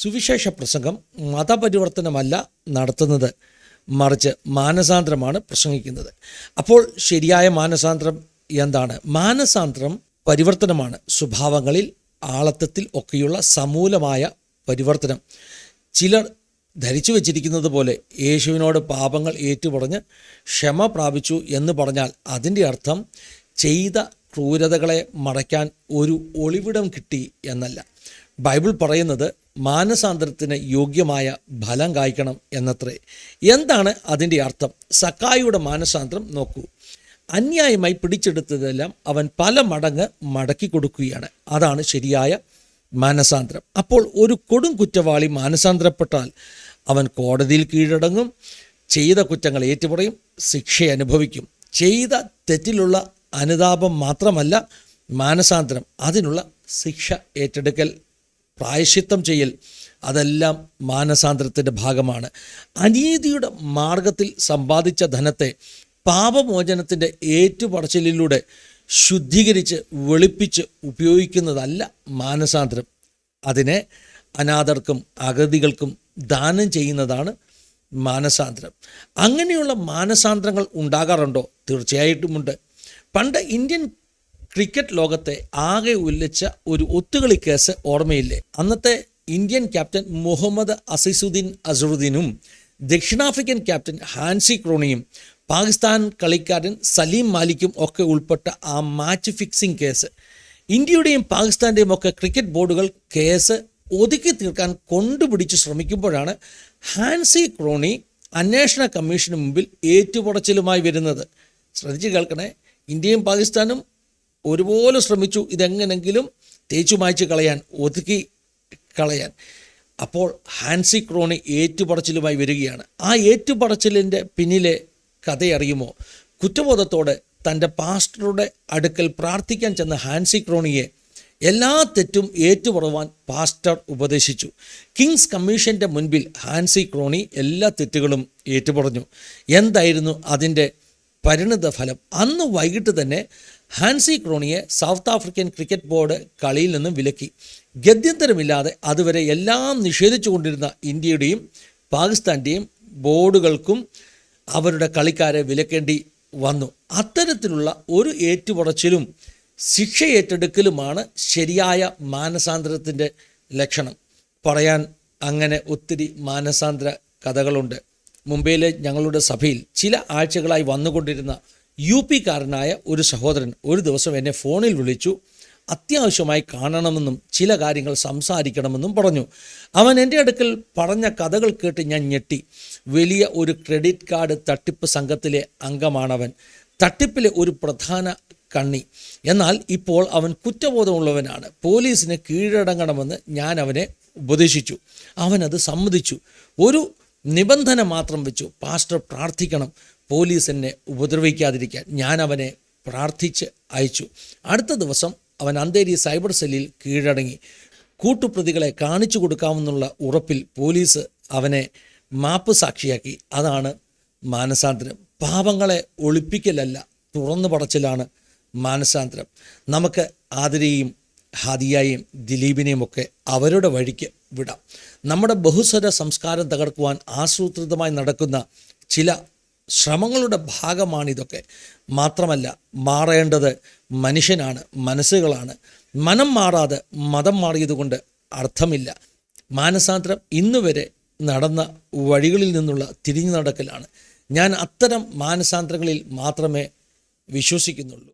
സുവിശേഷ പ്രസംഗം മതപരിവർത്തനമല്ല നടത്തുന്നത്. മറിച്ച് മാനസാന്തരമാണ് പ്രസംഗിക്കുന്നത്. അപ്പോൾ ശരിയായ മാനസാന്തരം എന്താണ്? മാനസാന്തരം പരിവർത്തനമാണ്. സ്വഭാവങ്ങളിൽ ആളത്വത്തിൽ ഒക്കെയുള്ള സമൂലമായ പരിവർത്തനം. ചിലർ ധരിച്ചു വച്ചിരിക്കുന്നത് പോലെ യേശുവിനോട് പാപങ്ങൾ ഏറ്റുപറഞ്ഞ് ക്ഷമ പ്രാപിച്ചു എന്ന് പറഞ്ഞാൽ അതിന്റെ അർത്ഥം ചെയ്ത ക്രൂരതകളെ മറയ്ക്കാൻ ഒരു ഒളിവിടം കിട്ടി എന്നല്ല. ബൈബിൾ പറയുന്നത് മാനസാന്തരത്തിന് യോഗ്യമായ ഫലം കായ്ക്കണം എന്നത്രേ. എന്താണ് അതിന്റെ അർത്ഥം? സക്കായിയുടെ മാനസാന്തരം നോക്കൂ. അന്യായമായി പിടിച്ചെടുത്തതെല്ലാം അവൻ പല മടങ്ങ് മടക്കി കൊടുക്കുകയാണ്. അതാണ് ശരിയായ മാനസാന്തരം. അപ്പോൾ ഒരു കൊടും കുറ്റവാളി മാനസാന്തരപ്പെട്ടാൽ അവൻ കോടതിയിൽ കീഴടങ്ങും ചെയ്ത കുറ്റങ്ങൾ ഏറ്റുപറയും ശിക്ഷ അനുഭവിക്കും. ചെയ്ത തെറ്റിലുള്ള അനുതാപം മാത്രമല്ല മാനസാന്തരം അതിനുള്ള ശിക്ഷ ഏറ്റെടുക്കൽ. പ്രായശ്ചിത്തം ചെയ്യൽ അതെല്ലാം മാനസാന്തരത്തിന്റെ ഭാഗമാണ്. അനീതിയുടെ മാർഗത്തിൽ സമ്പാദിച്ച ധനത്തെ പാപമോചനത്തിന്റെ ഏറ്റുപടച്ചിലൂടെ ശുദ്ധീകരിച്ച് വെളുപ്പിച്ച് ഉപയോഗിക്കുന്നതല്ല മാനസാന്തരം. അതിനെ അനാഥർക്കും അഗതികൾക്കും ദാനം ചെയ്യുന്നതാണ് മാനസാന്തരം. അങ്ങനെയുള്ള മാനസാന്തരങ്ങൾ ഉണ്ടാകാറുണ്ടോ? തീർച്ചയായിട്ടുമുണ്ട്. പണ്ട് ഇന്ത്യൻ ക്രിക്കറ്റ് ലോകത്തെ ആകെ ഉല്ലച്ച ഒരു ഒത്തുകളി കേസ് ഓർമ്മയില്ലേ? അന്നത്തെ ഇന്ത്യൻ ക്യാപ്റ്റൻ മുഹമ്മദ് അസിസുദ്ദീൻ അസറുദ്ദീനും ദക്ഷിണാഫ്രിക്കൻ ക്യാപ്റ്റൻ ഹാൻസി ക്രോണിയും പാകിസ്ഥാൻ കളിക്കാരൻ സലീം മാലിക്കും ഒക്കെ ഉൾപ്പെട്ട ആ മാച്ച് ഫിക്സിംഗ് കേസ്. ഇന്ത്യയുടെയും പാകിസ്ഥാന്റെയും ഒക്കെ ക്രിക്കറ്റ് ബോർഡുകൾ കേസ് ഒതുക്കി തീർക്കാൻ കൊണ്ടുപിടിച്ച് ശ്രമിക്കുമ്പോഴാണ് ഹാൻസി ക്രോണി അന്വേഷണ കമ്മീഷന് മുമ്പിൽ ഏറ്റുപുടച്ചിലുമായി വരുന്നത്. ശ്രദ്ധിച്ച് കേൾക്കണേ ഇന്ത്യയും പാകിസ്ഥാനും ഒരുപോലെ ശ്രമിച്ചു ഇതെങ്ങനെങ്കിലും തേച്ചു മായ്ച്ച് കളയാൻ ഒതുക്കി കളയാൻ. അപ്പോൾ ഹാൻസി ക്രോണി ഏറ്റുപടച്ചിലുമായി വരികയാണ്. ആ ഏറ്റുപടച്ചിലിന്റെ പിന്നിലെ കഥയറിയുമോ? കുറ്റബോധത്തോടെ തന്റെ പാസ്റ്ററുടെ അടുക്കൽ പ്രാർത്ഥിക്കാൻ ചെന്ന ഹാൻസി ക്രോണിയെ എല്ലാ തെറ്റും ഏറ്റുപറവാൻ പാസ്റ്റർ ഉപദേശിച്ചു. കിങ്സ് കമ്മീഷന്റെ മുൻപിൽ ഹാൻസി ക്രോണി എല്ലാ തെറ്റുകളും ഏറ്റുപറഞ്ഞു. എന്തായിരുന്നു അതിന്റെ പരിണിത ഫലം അന്ന് വൈകിട്ട് തന്നെ ഹാൻസി ക്രോണിയെ സൗത്ത് ആഫ്രിക്കൻ ക്രിക്കറ്റ് ബോർഡ് കളിയിൽ നിന്നും വിലക്കി. ഗത്യന്തരമില്ലാതെ അതുവരെ എല്ലാം നിഷേധിച്ചു കൊണ്ടിരുന്ന ഇന്ത്യയുടെയും പാകിസ്ഥാന്റെയും ബോർഡുകൾക്കും അവരുടെ കളിക്കാരെ വിലക്കേണ്ടി വന്നു. അത്തരത്തിലുള്ള ഒരു ഏറ്റുപുറച്ചിലും ശിക്ഷ ഏറ്റെടുക്കലുമാണ് ശരിയായ മാനസാന്തരത്തിന്റെ ലക്ഷണം. പറയാൻ അങ്ങനെ ഒത്തിരി മാനസാന്തര കഥകളുണ്ട്. മുംബൈയിലെ ഞങ്ങളുടെ സഭയിൽ ചില ആഴ്ചകളായി വന്നുകൊണ്ടിരുന്ന യു പിക്കാരനായ ഒരു സഹോദരൻ ഒരു ദിവസം എന്നെ ഫോണിൽ വിളിച്ചു അത്യാവശ്യമായി കാണണമെന്നും ചില കാര്യങ്ങൾ സംസാരിക്കണമെന്നും പറഞ്ഞു. അവൻ എന്റെ അടുക്കൽ പറഞ്ഞ കഥകൾ കേട്ട് ഞാൻ ഞെട്ടി. വലിയ ഒരു ക്രെഡിറ്റ് കാർഡ് തട്ടിപ്പ് സംഘത്തിലെ അംഗമാണവൻ. തട്ടിപ്പിലെ ഒരു പ്രധാന കണ്ണി. എന്നാൽ ഇപ്പോൾ അവൻ കുറ്റബോധമുള്ളവനാണ്. പോലീസിന് കീഴടങ്ങണമെന്ന് ഞാൻ അവനെ ഉപദേശിച്ചു. അവനത് സമ്മതിച്ചു. ഒരു നിബന്ധന മാത്രം വെച്ചു. പാസ്റ്റർ പ്രാർത്ഥിക്കണം. പോലീസ് എന്നെ ഉപദ്രവിക്കാതിരിക്കാൻ ഞാൻ അവനെ പ്രാർത്ഥിച്ച് അയച്ചു. അടുത്ത ദിവസം അവൻ അന്തേരി സൈബർ സെല്ലിൽ കീഴടങ്ങി. കൂട്ടുപ്രതികളെ കാണിച്ചു കൊടുക്കാമെന്നുള്ള ഉറപ്പിൽ പോലീസ് അവനെ മാപ്പ് സാക്ഷിയാക്കി. അതാണ് മാനസാന്തരം. പാപങ്ങളെ ഒളിപ്പിക്കലല്ല തുറന്നു പടച്ചിലാണ് മാനസാന്തരം. നമുക്ക് ആതിരയും ഹാദിയായും ദിലീപിനെയും ഒക്കെ അവരുടെ വഴിക്ക് വിടാം. നമ്മുടെ ബഹുസ്വര സംസ്കാരം തകർക്കുവാൻ ആസൂത്രിതമായി നടക്കുന്ന ചില ശ്രമങ്ങളുടെ ഭാഗമാണിതൊക്കെ. മാത്രമല്ല മാറേണ്ടത് മനുഷ്യനാണ് മനസ്സുകളാണ്. മനം മാറാതെ മതം മാറിയതുകൊണ്ട് അർത്ഥമില്ല. മാനസാന്തരം ഇന്നുവരെ നടന്ന വഴികളിൽ നിന്നുള്ള തിരിഞ്ഞു നടക്കലാണ്. ഞാൻ അത്തരം മാനസാന്തരങ്ങളിൽ മാത്രമേ വിശ്വസിക്കുന്നുള്ളൂ.